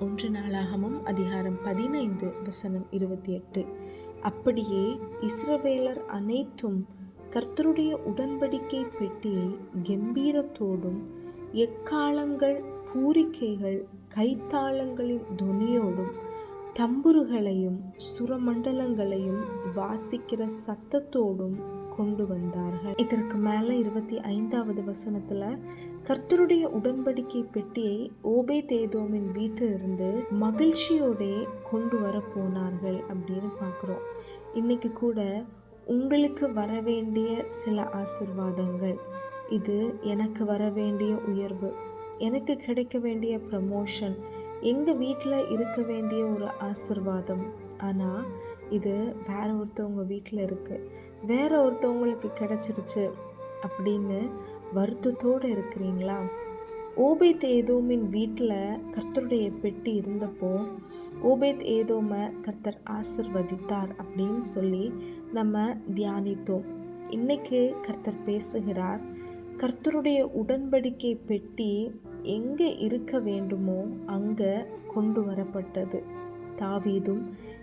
ஒன்று நாளாகமும் அதிகாரம் பதினைந்து வசனம் இருபத்தி எட்டு. அப்படியே இஸ்ரவேலர் அனைத்தும் கர்த்தருடைய உடன்படிக்கை பெட்டியை கம்பீரத்தோடும் எக்காலங்கள் பூரிக்கைகள் கைத்தாளங்களின் துணியோடும் தம்புருகளையும் சுரமண்டலங்களையும் வாசிக்கிற சத்தத்தோடும் கொண்டு வந்தார்கள். இதற்கு மேலே இருபத்தி ஐந்தாவது வசனத்துல கர்த்தருடைய உடன்படிக்கை பெட்டியை ஓபே தேதோமின் வீட்டிலிருந்து மகிழ்ச்சியோட கொண்டு வர போனார்கள் அப்படின்னு பார்க்குறோம். இன்னைக்கு கூட உங்களுக்கு வர வேண்டிய சில ஆசிர்வாதங்கள். இது எனக்கு வர வேண்டிய உயர்வு. எனக்கு கிடைக்க வேண்டிய ப்ரமோஷன் எங்கள் வீட்டில் இருக்க வேண்டிய ஒரு ஆசிர்வாதம். ஆனால் இது வேற ஒருத்தவங்க வீட்டில் இருக்குது வேற ஒருத்தவங்களுக்கு கிடைச்சிருச்சு அப்படின்னு வருத்தத்தோடு இருக்கிறீங்களா? ஓபேத் ஏதோமின் வீட்டில் கர்த்தருடைய பெட்டி இருந்தப்போ ஓபேத் ஏதோமை கர்த்தர் ஆசிர்வதித்தார் அப்படின்னு சொல்லி நம்ம தியானித்தோம். இன்னைக்கு கர்த்தர் பேசுகிறார் கர்த்தருடைய உடன்படிக்கை பெட்டி எங்கே இருக்க வேண்டுமோ அங்கே கொண்டு வரப்பட்டது. தாவீதும்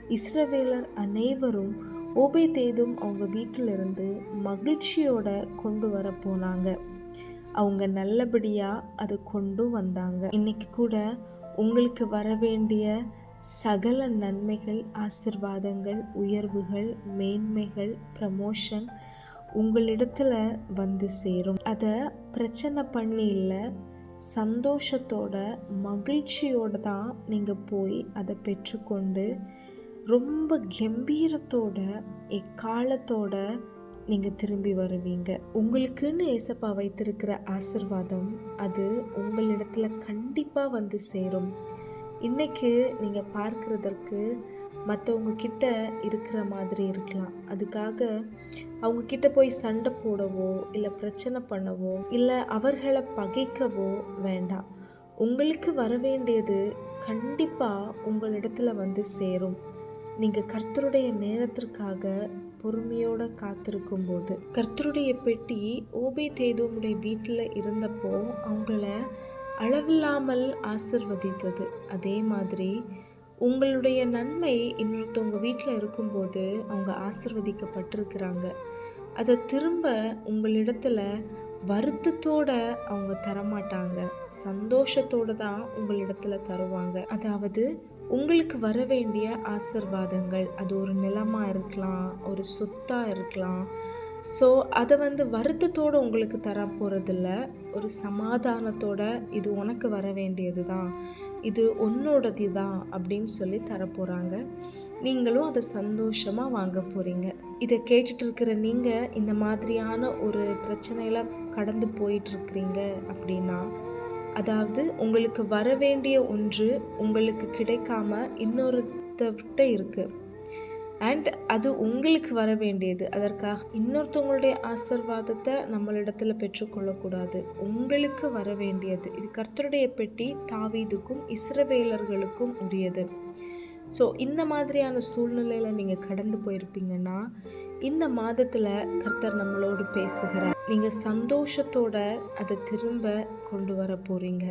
இஸ்ரவேலர் அனைவரும் ஓபேதேதும் அவங்க வீட்டிலிருந்து மகிழ்ச்சியோட கொண்டு வர போனாங்க. அவங்க நல்லபடியாக அதை கொண்டு வந்தாங்க. இன்னைக்கு கூட உங்களுக்கு வர வேண்டிய சகல நன்மைகள் ஆசிர்வாதங்கள் உயர்வுகள் மேன்மைகள் ப்ரமோஷன் உங்களிடத்துல வந்து சேரும். அதை பிரச்சனை பண்ணி இல்லை சந்தோஷத்தோட மகிழ்ச்சியோட தான் நீங்கள் போய் அதை பெற்றுக்கொண்டு ரொம்ப கம்பீரத்தோட எக்காலத்தோட நீங்கள் திரும்பி வருவீங்க. உங்களுக்குன்னு ஏசப்பா வைத்திருக்கிற ஆசிர்வாதம் அது உங்களிடத்துல கண்டிப்பாக வந்து சேரும். இன்னைக்கு நீங்கள் பார்க்குறதற்கு மற்றவங்க கிட்ட இருக்கிற மாதிரி இருக்கலாம். அதுக்காக அவங்க கிட்ட போய் சண்டை போடவோ இல்லை பிரச்சனை பண்ணவோ இல்லை அவர்களை பகைக்கவோ வேண்டாம். உங்களுக்கு வர வேண்டியது கண்டிப்பாக உங்களிடத்துல வந்து சேரும். நீங்கள் கர்த்தருடைய நேரத்திற்காக பொறுமையோட காத்திருக்கும் போது கர்த்தருடைய பெட்டி ஓபே தேதோமுடைய வீட்டில் இருந்தப்போ அவங்கள அளவில்லாமல் ஆசிர்வதித்தது. அதே மாதிரி உங்களுடைய நன்மை இன்னொருத்தவங்க வீட்டில் இருக்கும்போது அவங்க ஆசிர்வதிக்கப்பட்டிருக்கிறாங்க. அதை திரும்ப உங்களிடத்துல வருத்தத்தோட அவங்க தரமாட்டாங்க. சந்தோஷத்தோட தான் உங்களிடத்துல தருவாங்க. அதாவது உங்களுக்கு வர வேண்டிய ஆசிர்வாதங்கள் அது ஒரு நிலமாக இருக்கலாம் ஒரு சொத்தாக இருக்கலாம். ஸோ அதை வந்து வருத்தத்தோடு உங்களுக்கு தர போகிறதில்ல ஒரு சமாதானத்தோட இது உனக்கு வர வேண்டியது தான் இது உன்னோடது தான் அப்படின்னு சொல்லி தரப்போகிறாங்க நீங்களும் அதை சந்தோஷமாக வாங்க போகிறீங்க இதை கேட்டுட்டு இருக்கிற நீங்கள் இந்த மாதிரியான ஒரு பிரச்சனையில் கடந்து போயிட்டுருக்கிறீங்க அப்படின்னா அதாவது உங்களுக்கு வர வேண்டிய ஒன்று உங்களுக்கு கிடைக்காம இன்னொருத்தர்கிட்ட இருக்குது அண்ட் அது உங்களுக்கு வர வேண்டியது அதற்காக இன்னொருத்தவங்களுடைய ஆசிர்வாதத்தை நம்மளிடத்துல பெற்றுக்கொள்ளக்கூடாது. உங்களுக்கு வர வேண்டியது இது கர்த்தருடைய பெட்டி தாவீதுக்கும் இஸ்ரவேலர்களுக்கும் உரியது. ஸோ இந்த மாதிரியான சூழ்நிலையில் நீங்கள் கடந்து போயிருப்பீங்கன்னா இந்த மாதத்தில் கர்த்தர் நம்மளோடு பேசுகிறார். நீங்கள் சந்தோஷத்தோட அதை திரும்ப கொண்டு வர போகிறீங்க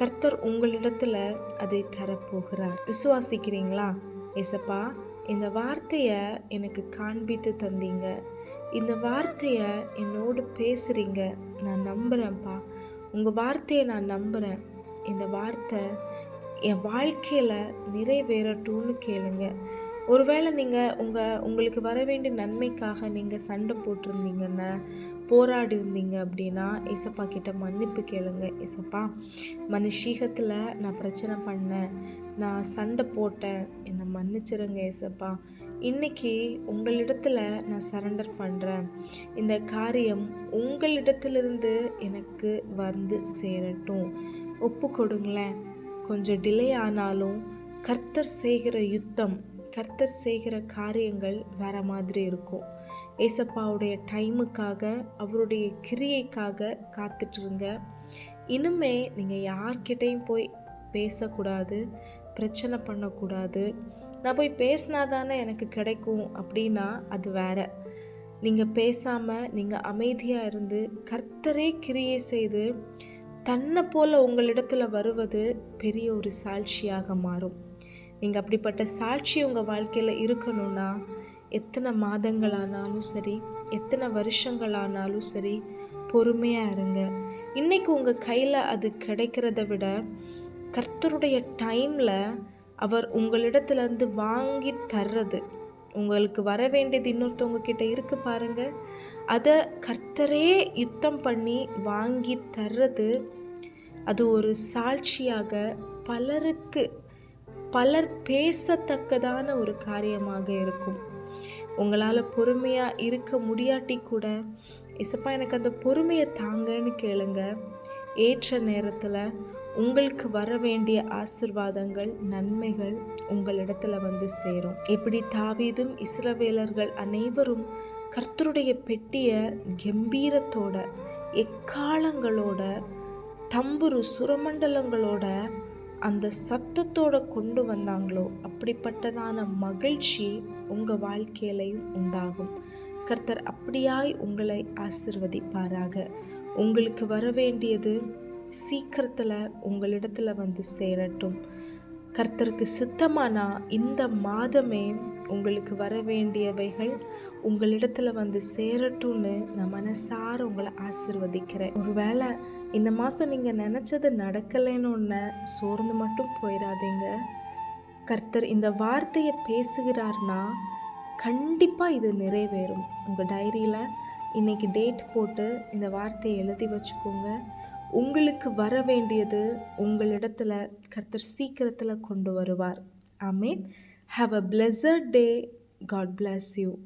கர்த்தர் உங்களிடத்துல அதை தரப்போகிறார். விசுவாசிக்கிறீங்களா? ஏசப்பா இந்த வார்த்தையை எனக்கு காண்பித்து தந்தீங்க. இந்த வார்த்தையை என்னோடு பேசுகிறீங்க நான் நம்புகிறேன்ப்பா உங்கள் வார்த்தையை நான் நம்புகிறேன் இந்த வார்த்தை என் வாழ்க்கையில் நிறைவேறட்டும்னு கேளுங்க. ஒருவேளை நீங்கள் உங்கள் உங்களுக்கு வர வேண்டிய நன்மைக்காக நீங்கள் சண்டை போட்டிருந்தீங்கன்னா போராடி இருந்தீங்க அப்படின்னா இசப்பா கிட்ட மன்னிப்பு கேளுங்க இசப்பா மனுஷீகத்தில் நான் பிரச்சனை பண்ணேன் நான் சண்டை போட்டேன் என்னை மன்னிச்சிருங்க இசப்பா இன்னைக்கு உங்களிடத்துல நான் சரண்டர் பண்ணுறேன் இந்த காரியம் உங்களிடத்திலிருந்து எனக்கு வந்து சேரட்டும். ஒப்பு கொடுங்களேன் கொஞ்சம் டிலே ஆனாலும் கர்த்தர் செய்கிற யுத்தம் கர்த்தர் செய்கிற காரியங்கள் வேற மாதிரி இருக்கும். ஏசப்பாவுடைய டைமுக்காக அவருடைய கிரியைக்காக காத்துட்ருங்க இனிமே நீங்கள் யார்கிட்டையும் போய் பேசக்கூடாது பிரச்சனை பண்ணக்கூடாது. நான் போய் பேசினா தானே எனக்கு கிடைக்கும் அப்படின்னா அது வேற. நீங்கள் பேசாமல் நீங்கள் அமைதியாக இருந்து கர்த்தரே கிரியை செய்து தன்னை போல உங்களிடத்தில் வருவது பெரிய ஒரு சாட்சியாக மாறும். நீங்கள் அப்படிப்பட்ட சாட்சி உங்கள் வாழ்க்கையில் இருக்கணும்னா எத்தனை மாதங்களானாலும் சரி எத்தனை வருஷங்களானாலும் சரி பொறுமையாக இருங்க. இன்னைக்கு உங்கள் கையில் அது கிடைக்கிறத விட கர்த்தருடைய டைமில் அவர் உங்களிடத்துலேருந்து வாங்கி தர்றது. உங்களுக்கு வர வேண்டியது இன்னொருத்தவங்க கிட்ட இருக்கு பாருங்க. அதை கர்த்தரே யுத்தம் பண்ணி வாங்கி தர்றது அது ஒரு சாட்சியாக பலருக்கு பலர் பேசத்தக்கதான ஒரு காரியமாக இருக்கும். உங்களால் பொறுமையாக இருக்க முடியாட்டி கூட இசப்பா எனக்கு அந்த பொறுமையை தாங்கன்னு கேளுங்க. ஏற்ற நேரத்தில் உங்களுக்கு வர வேண்டிய ஆசிர்வாதங்கள் நன்மைகள் உங்களிடத்துல வந்து சேரும். இப்படி தாவீதும் இஸ்ரவேலர்கள் அனைவரும் கர்த்தருடைய பெட்டியை கம்பீரத்தோட எக்காலங்களோட தம்புரு சுரமண்டலங்களோட அந்த சத்தத்தோட கொண்டு வந்தாங்களோ? அப்படிப்பட்டதான மகிழ்ச்சி உங்கள் வாழ்க்கையிலையும் உண்டாகும். கர்த்தர் அப்படியாய் உங்களை ஆசிர்வதிப்பாராக. உங்களுக்கு வர வேண்டியது சீக்கிரத்தில் உங்களிடத்துல வந்து சேரட்டும். கர்த்தருக்கு சித்தமானா இந்த மாதமே உங்களுக்கு வர வேண்டியவைகள் உங்களிடத்துல வந்து சேரட்டும்னு நான் மனசார உங்களை ஆசிர்வதிக்கிறேன். ஒருவேளை இந்த மாதம் நீங்கள் நினச்சது நடக்கலைன்னு சோர்ந்து மட்டும் போயிடாதீங்க கர்த்தர் இந்த வார்த்தையை பேசுகிறார்னா கண்டிப்பாக இது நிறைவேறும். உங்கள் டைரியில் இன்றைக்கி டேட் போட்டு இந்த வார்த்தையை எழுதி வச்சுக்கோங்க. உங்களுக்கு வர வேண்டியது உங்களிடத்துல கர்த்தர் சீக்கிரத்தில் கொண்டு வருவார். I mean have a blessed day God bless you